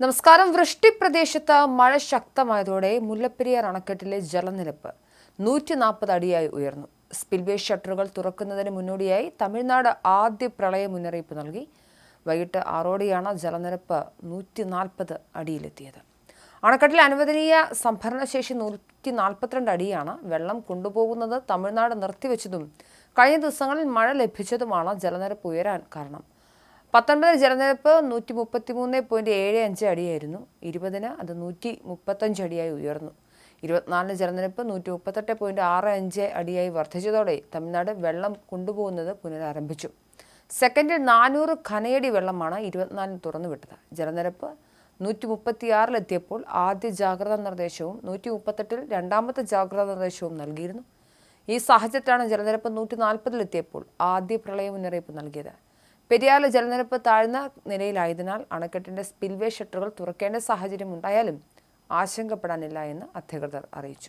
നമസ്കാരം. വൃഷ്ടി പ്രദേശത്ത് മഴ ശക്തമായതോടെ മുല്ലപ്പെരിയാർ അണക്കെട്ടിലെ ജലനിരപ്പ് നൂറ്റി നാൽപ്പത് അടിയായി ഉയർന്നു. സ്പിൽവേ ഷട്ടറുകൾ തുറക്കുന്നതിന് മുന്നോടിയായി തമിഴ്നാട് ആദ്യ പ്രളയ മുന്നറിയിപ്പ് നൽകി. വൈകിട്ട് ആറോടെയാണ് ജലനിരപ്പ് നൂറ്റി നാൽപ്പത് അടിയിലെത്തിയത്. അണക്കെട്ടിലെ അനുവദനീയ സംഭരണശേഷി നൂറ്റി നാൽപ്പത്തിരണ്ട് അടിയാണ് വെള്ളം കൊണ്ടുപോകുന്നത് തമിഴ്നാട് നിർത്തിവെച്ചതും കഴിഞ്ഞ ദിവസങ്ങളിൽ മഴ ലഭിച്ചതുമാണ് ജലനിരപ്പ് ഉയരാൻ കാരണം. പത്തൊൻപതിന് ജലനിരപ്പ് നൂറ്റി മുപ്പത്തി മൂന്ന് പോയിന്റ് ഏഴ് അഞ്ച് അടിയായിരുന്നു. ഇരുപതിന് അത് നൂറ്റി മുപ്പത്തഞ്ച് അടിയായി ഉയർന്നു. ഇരുപത്തിനാലിന് ജലനിരപ്പ് നൂറ്റി മുപ്പത്തെട്ട് പോയിന്റ് ആറ് അഞ്ച് അടിയായി വർദ്ധിച്ചതോടെ തമിഴ്നാട് വെള്ളം കൊണ്ടുപോകുന്നത് പുനരാരംഭിച്ചു. സെക്കൻഡിൽ നാനൂറ് ഖനയടി വെള്ളമാണ് ഇരുപത്തിനാലിന് തുറന്നുവിട്ടത്. ജലനിരപ്പ് നൂറ്റി മുപ്പത്തിയാറിലെത്തിയപ്പോൾ ആദ്യ ജാഗ്രതാ നിർദ്ദേശവും നൂറ്റി മുപ്പത്തെട്ടിൽ രണ്ടാമത്തെ ജാഗ്രതാ നിർദ്ദേശവും നൽകിയിരുന്നു. ഈ സാഹചര്യത്തിലാണ് ജലനിരപ്പ് നൂറ്റി നാൽപ്പതിലെത്തിയപ്പോൾ ആദ്യ പ്രളയ മുന്നറിയിപ്പ് നൽകിയത്. പെരിയാറിലെ ജലനിരപ്പ് താഴ്ന്ന നിലയിലായതിനാൽ അണക്കെട്ടിന്റെ സ്പിൽവേ ഷട്ടറുകൾ തുറക്കേണ്ട സാഹചര്യം ഉണ്ടായാലും ആശങ്കപ്പെടാനില്ല എന്ന് അധികൃതർ അറിയിച്ചു.